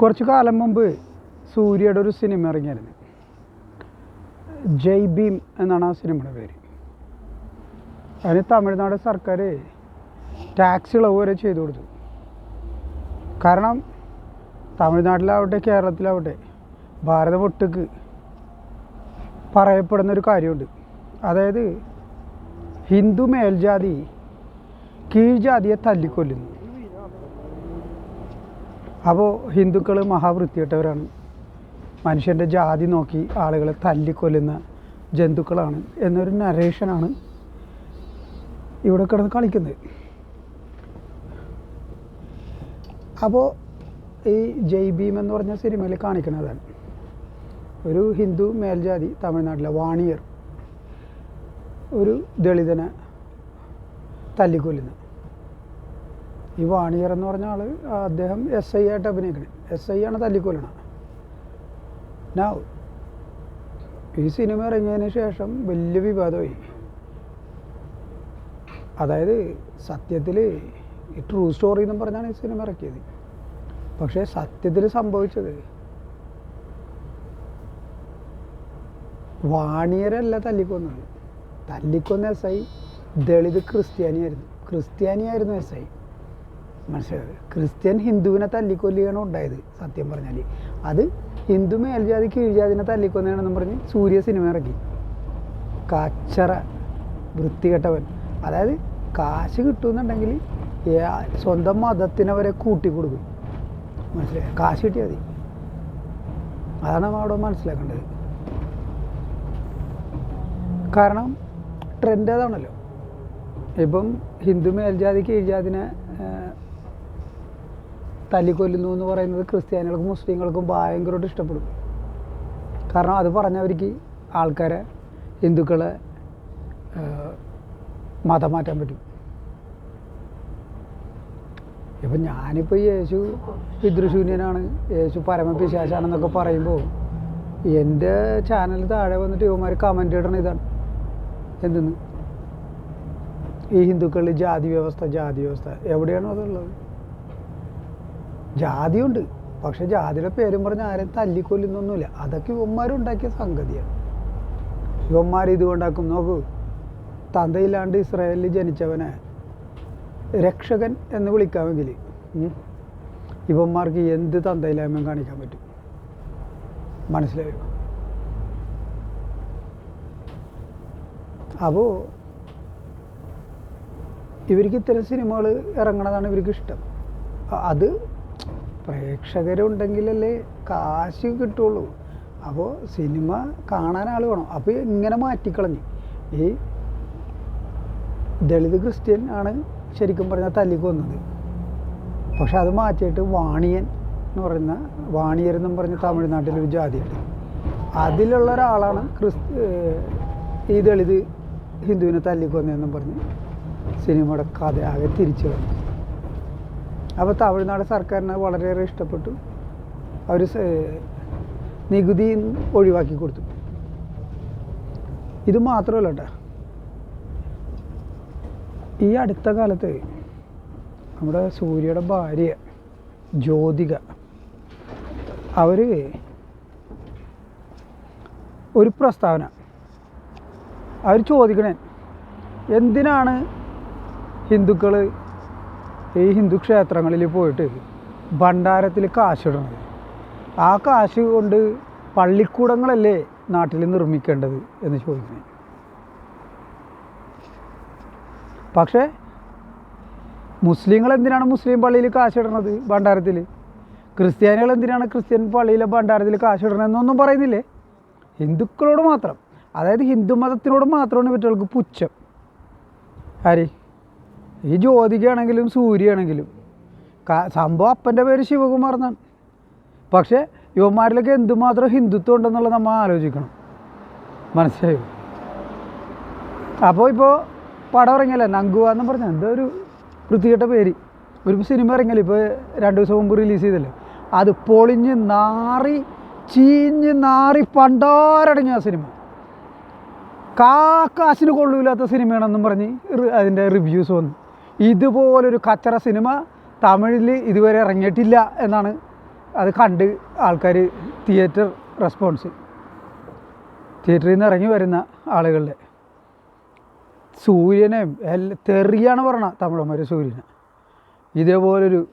കുറച്ച് കാലം മുമ്പ് സൂര്യയുടെ ഒരു സിനിമ ഇറങ്ങിയായിരുന്നു. ജയ് ഭീം എന്നാണ് ആ സിനിമയുടെ പേര്. അതിന് തമിഴ്നാട് സർക്കാർ ടാക്സ് ഇളവ് വരെ ചെയ്തു കൊടുത്തു. കാരണം തമിഴ്നാട്ടിലാവട്ടെ കേരളത്തിലാവട്ടെ ഭാരതം ഒട്ടുക്ക് പറയപ്പെടുന്ന ഒരു കാര്യമുണ്ട്. അതായത് ഹിന്ദു മേൽജാതി കീഴ്ജാതിയെ തല്ലിക്കൊല്ലുന്നു. അപ്പോൾ ഹിന്ദുക്കൾ മഹാവൃത്തിയിട്ടവരാണ് മനുഷ്യന്റെ ജാതി നോക്കി ആളുകളെ തല്ലിക്കൊല്ലുന്ന ജന്തുക്കളാണ് എന്നൊരു നരേഷനാണ് ഇവിടെ കിടന്ന് കളിക്കുന്നത്. അപ്പോൾ ഈ ജയ് ഭീം എന്ന് പറഞ്ഞ സിനിമയിൽ കാണിക്കുന്നതാണ് ഒരു ഹിന്ദു മേൽജാതി തമിഴ്നാട്ടിലെ വാണിയർ ഒരു ദളിതനെ തല്ലിക്കൊല്ലുന്നു ഈ വാണിയർ എന്ന് പറഞ്ഞ ആൾ അദ്ദേഹം എസ് ഐ ആയിട്ട് അഭിനയിക്കണേ. എസ് ഐ ആണ് തല്ലിക്കൊല്ലണം നാ ഈ സിനിമ ഇറങ്ങിയതിന് ശേഷം വലിയ വിവാദമായി. അതായത് സത്യത്തിൽ ഈ ട്രൂ സ്റ്റോറി എന്നും പറഞ്ഞാണ് ഈ സിനിമ ഇറക്കിയത്. പക്ഷേ സത്യത്തിൽ സംഭവിച്ചത് വാണിയരല്ല തല്ലിക്കൊന്നത്. തല്ലിക്കൊന്ന എസ് ഐ ദളിത് ക്രിസ്ത്യാനിയായിരുന്നു. ക്രിസ്ത്യാനിയായിരുന്നു എസ് ഐ മനസ്സിലായത്? ക്രിസ്ത്യൻ ഹിന്ദുവിനെ തല്ലിക്കൊല്ലുകയാണ് ഉണ്ടായത് സത്യം പറഞ്ഞാൽ അത് ഹിന്ദു മേൽജാതി കീഴ്ജാതിനെ തല്ലിക്കൊന്നതാണെന്നും പറഞ്ഞ് സൂര്യ സിനിമ ഇറക്കി. കച്ചറ വൃത്തികെട്ടവൻ. അതായത് കാശ് കിട്ടുമെന്നുണ്ടെങ്കിൽ സ്വന്തം മതത്തിനെ വരെ കൂട്ടി കൊടുക്കും. മനസ്സിലായി? കാശ് കിട്ടിയാൽ മതി. അതാണ് നമ്മൾ അവിടെ മനസ്സിലാക്കേണ്ടത്. കാരണം ട്രെൻഡ് അതാണല്ലോ ഇപ്പം ഹിന്ദു മേൽജാതി കീഴ്ജാതിനെ തല്ലിക്കൊല്ലുന്നു എന്ന് പറയുന്നത് ക്രിസ്ത്യാനികൾക്കും മുസ്ലിങ്ങൾക്കും ഭയങ്കരമായിട്ട് ഇഷ്ടപ്പെടും. കാരണം അത് പറഞ്ഞവർക്ക് ആൾക്കാരെ ഹിന്ദുക്കളെ മതം മാറ്റാൻ പറ്റും. ഇപ്പം ഞാനിപ്പോൾ യേശു പിതൃശൂന്യനാണ് യേശു പരമപിശാശാണെന്നൊക്കെ പറയുമ്പോൾ എന്റെ ചാനൽ താഴെ വന്നിട്ട് ഇവന്മാർ കമന്റ് ഇടണം ഇതാണ്. എന്തെന്ന്? ഈ ഹിന്ദുക്കളിൽ ജാതി വ്യവസ്ഥ ജാതി വ്യവസ്ഥ എവിടെയാണോ അതുള്ളത് ജാതിയുണ്ട്. പക്ഷെ ജാതിയുടെ പേരും പറഞ്ഞ് ആരെ തല്ലിക്കൊല്ലുന്നൊന്നുമില്ല. അതൊക്കെ ഇവന്മാരുണ്ടാക്കിയ സംഗതിയാണ്. ഇവന്മാർ ഇതുകൊണ്ടാക്കും. നോക്കൂ തന്തയില്ലാണ്ട് ഇസ്രായേലിൽ ജനിച്ചവനെ രക്ഷകൻ എന്ന് വിളിക്കാമെങ്കിൽ ഇവന്മാർക്ക് എന്ത് തന്തയില്ലായ്മയും കാണിക്കാൻ പറ്റും? മനസ്സിലായോ? അപ്പോൾ ഇവർക്ക് ഇത്തരം സിനിമകൾ ഇറങ്ങണതാണ് ഇവർക്ക് ഇഷ്ടം അത് പ്രേക്ഷകരുണ്ടെങ്കിലല്ലേ കാശ് കിട്ടുള്ളൂ. അപ്പോൾ സിനിമ കാണാൻ ആൾ വേണം. അപ്പോൾ ഇങ്ങനെ മാറ്റിക്കളഞ്ഞു. ഈ ദളിത് ക്രിസ്ത്യൻ ആണ് ശരിക്കും പറഞ്ഞാൽ തല്ലിക്ക് വന്നത്. പക്ഷെ അത് മാറ്റിയിട്ട് വാണിയൻ എന്ന് പറയുന്ന വാണിയർ എന്നും പറഞ്ഞ തമിഴ്നാട്ടിലൊരു ജാതിയുണ്ട്. അതിലുള്ള ഒരാളാണ് ക്രിസ് ഈ ദളിത് ഹിന്ദുവിനെ തല്ലിക്കൊന്നതെന്നും പറഞ്ഞ് സിനിമയുടെ കഥ ആകെ തിരിച്ചു വന്നു. അപ്പോൾ തമിഴ്നാട് സർക്കാരിന് വളരെയേറെ ഇഷ്ടപ്പെട്ടു. അവർ നികുതി ഒഴിവാക്കി കൊടുത്തു. ഇത് മാത്രമല്ല ഈ അടുത്ത കാലത്ത് നമ്മുടെ സൂര്യയുടെ ഭാര്യ ജ്യോതിക അവർ ഒരു പ്രസ്താവന. അവർ ചോദിക്കണേ എന്തിനാണ് ഹിന്ദുക്കൾ ഈ ഹിന്ദു ക്ഷേത്രങ്ങളിൽ പോയിട്ട് ഭണ്ഡാരത്തിൽ കാശിടണത്. ആ കാശ് കൊണ്ട് പള്ളിക്കൂടങ്ങളല്ലേ നാട്ടിൽ നിർമ്മിക്കേണ്ടത് എന്ന് ചോദിക്കുന്നത് പക്ഷേ മുസ്ലിങ്ങൾ എന്തിനാണ് മുസ്ലിം പള്ളിയിൽ കാശിടണത് ഭണ്ഡാരത്തിൽ? ക്രിസ്ത്യാനികൾ എന്തിനാണ് ക്രിസ്ത്യൻ പള്ളിയിലെ ഭണ്ഡാരത്തിൽ കാശിടണമെന്നൊന്നും പറയുന്നില്ലേ? ഹിന്ദുക്കളോട് മാത്രം. അതായത് ഹിന്ദു മതത്തിനോട് മാത്രമാണ് ഇവറ്റകൾക്ക് പുച്ഛം. ആര്? ഈ ജ്യോതികയാണെങ്കിലും സൂര്യയാണെങ്കിലും. സംഭവം അപ്പന്റെ പേര് ശിവകുമാർ എന്നാണ് പക്ഷേ യുവന്മാരിലൊക്കെ എന്തുമാത്രം ഹിന്ദുത്വം ഉണ്ടെന്നുള്ളത് നമ്മൾ ആലോചിക്കണം. മനസ്സിലായോ? അപ്പോൾ ഇപ്പോൾ പടം ഇറങ്ങിയല്ലേ? നങ്കുവ എന്ന് പറഞ്ഞാൽ എന്തോ ഒരു വൃത്തികെട്ട പേര്. ഒരു സിനിമ ഇറങ്ങിയല്ലേ? ഇപ്പോൾ രണ്ട് ദിവസം മുമ്പ് റിലീസ് ചെയ്തല്ലേ? അത് പൊളിഞ്ഞ് നാറി ചീഞ്ഞ് നാറി പണ്ടാരടങ്ങിയ ആ സിനിമ. കാക്കാശിന് കൊള്ളൂലാത്ത സിനിമയാണെന്നും പറഞ്ഞ് അതിന്റെ റിവ്യൂസ് വന്നു. ഇതുപോലൊരു കച്ചറ സിനിമ തമിഴിൽ ഇതുവരെ ഇറങ്ങിയിട്ടില്ല എന്നാണ് അത് കണ്ട് ആൾക്കാർ തിയേറ്റർ റെസ്പോൺസ്. തിയേറ്ററിൽ നിന്ന് ഇറങ്ങി വരുന്ന ആളുകളുടെ. സൂര്യനെയും എല്ലാം തെറിയാണ് പറഞ്ഞ തമിഴന്മാർ സൂര്യനെ. ഇതേപോലൊരു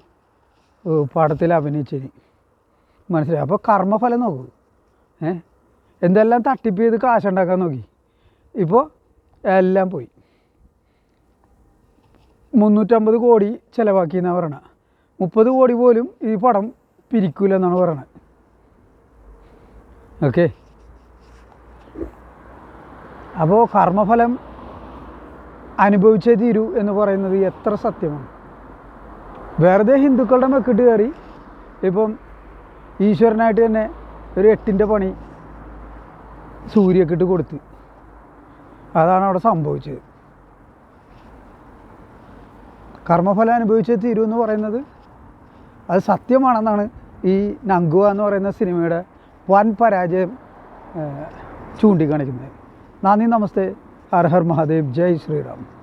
ഏഹ്, പടത്തിൽ അഭിനയിച്ചിന്. മനസ്സിലായി? അപ്പോൾ കർമ്മഫലം നോക്കൂ. ഏ? എന്തെല്ലാം തട്ടിപ്പ് ചെയ്ത് കാശുണ്ടാക്കാൻ നോക്കി. ഇപ്പോൾ എല്ലാം പോയി. മുന്നൂറ്റമ്പത് കോടി ചിലവാക്കി എന്നാണ് പറയണത് മുപ്പത് കോടി പോലും ഈ പടം പിരിക്കൂല എന്നാണ് പറയണത് ഓക്കെ. അപ്പോൾ കർമ്മഫലം അനുഭവിച്ചേ തീരൂ എന്ന് പറയുന്നത് എത്ര സത്യമാണ്. വെറുതെ ഹിന്ദുക്കളുടെ മെക്കിട്ട് കയറി ഇപ്പം ഈശ്വരനായിട്ട് തന്നെ ഒരു എട്ടിന്റെ പണി സൂര്യക്കിട്ട് കൊടുത്ത്. അതാണ് അവിടെ സംഭവിച്ചത്. കർമ്മഫലം അനുഭവിച്ചേ തീരൂ എന്ന് പറയുന്നത്. അത് സത്യമാണെന്നാണ് ഈ നങ്കുവ എന്ന് പറയുന്ന സിനിമയുടെ വൻ പരാജയം ചൂണ്ടിക്കാണിക്കുന്നത്. നന്ദി നമസ്തേ. ഹർ മഹാദേവ്. ജയ് ശ്രീറാം.